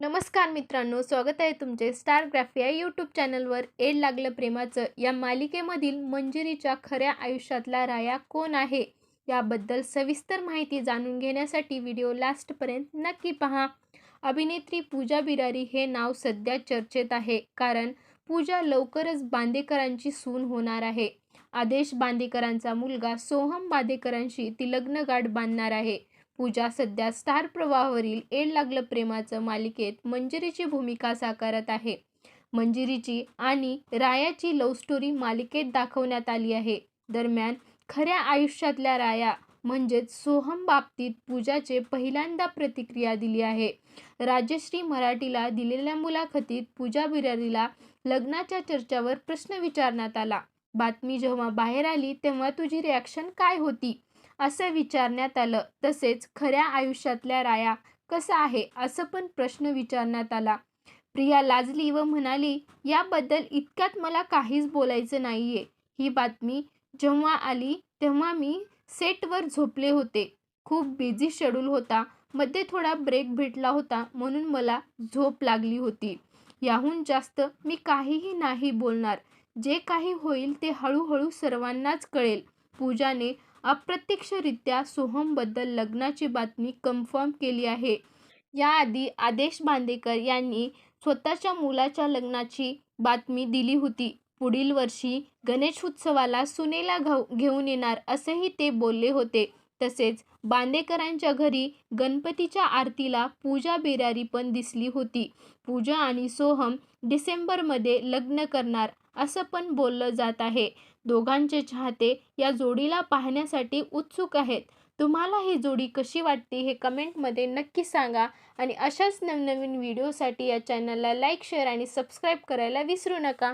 नमस्कार मित्रांनो स्वागत आहे तुमचे स्टार ग्राफी या यूट्यूब चॅनलवर एड लागलं प्रेमाचं. या मालिकेमधील मंजिरीच्या खऱ्या आयुष्यातला राया कोण आहे? याबद्दल सविस्तर माहिती जाणून घेण्यासाठी व्हिडिओ लास्टपर्यंत नक्की पहा. अभिनेत्री पूजा बिरारी हे नाव सध्या चर्चेत आहे कारण पूजा लवकरच बांदेकरांची सून होणार आहे. आदेश बांदेकरांचा मुलगा सोहम बांदेकरांशी ती लग्नगाठ बांधणार आहे. पूजा सध्या स्टार प्रवाहावरील एड लागलं प्रेमाचं मालिकेत मंजिरीची भूमिका साकारत आहे. मंजिरीची आणि रायाची लव्ह स्टोरी मालिकेत दाखवण्यात आली आहे. दरम्यान खऱ्या आयुष्यातल्या राया म्हणजेच सोहम बाबतीत पूजाचे पहिल्यांदा प्रतिक्रिया दिली आहे. राजश्री मराठीला दिलेल्या मुलाखतीत पूजा बिरारीला लग्नाच्या चर्चावर प्रश्न विचारण्यात आला. बातमी जेव्हा बाहेर आली तेव्हा तुझी रिॲक्शन काय होती? असं विचारण्यात आलं. तसेच खऱ्या आयुष्यातल्या राया कसं आहे? असं पण प्रश्न विचारण्यात आला. प्रिया लाजली व म्हणाली याबद्दल इतक्यात मला काहीच बोलायचं नाही आहे ही बातमी जेव्हा आली तेव्हा मी सेटवर झोपले होते. खूप बिझी शेड्यूल होता. मध्ये थोडा ब्रेक भेटला होता म्हणून मला झोप लागली होती. याहून जास्त मी काहीही नाही बोलणार. जे काही होईल ते हळूहळू सर्वांनाच कळेल. पूजाने अप्रत्यक्षरित्या सोहमबद्दल लग्नाची बातमी कन्फर्म केली आहे. याआधी आदेश बांदेकर यांनी स्वतःच्या मुलाच्या लग्नाची बातमी दिली होती. पुढील वर्षी गणेश उत्सवाला सुनेला घाऊ घेऊन येणार असेही ते बोलले होते. तसेच बांदेकरांच्या घरी गणपतीच्या आरतीला पूजा बिरारी पण दिसली होती. पूजा आणि सोहम डिसेंबरमध्ये लग्न करणार असं पण बोललं जात आहे. दोघांचे चाहते या जोडीला पाहण्यासाठी उत्सुक आहेत. तुम्हाला ही जोडी कशी वाटते हे कमेंटमध्ये नक्की सांगा आणि अशाच नवनवीन व्हिडिओसाठी या चॅनलला लाईक शेअर आणि सबस्क्राईब करायला विसरू नका.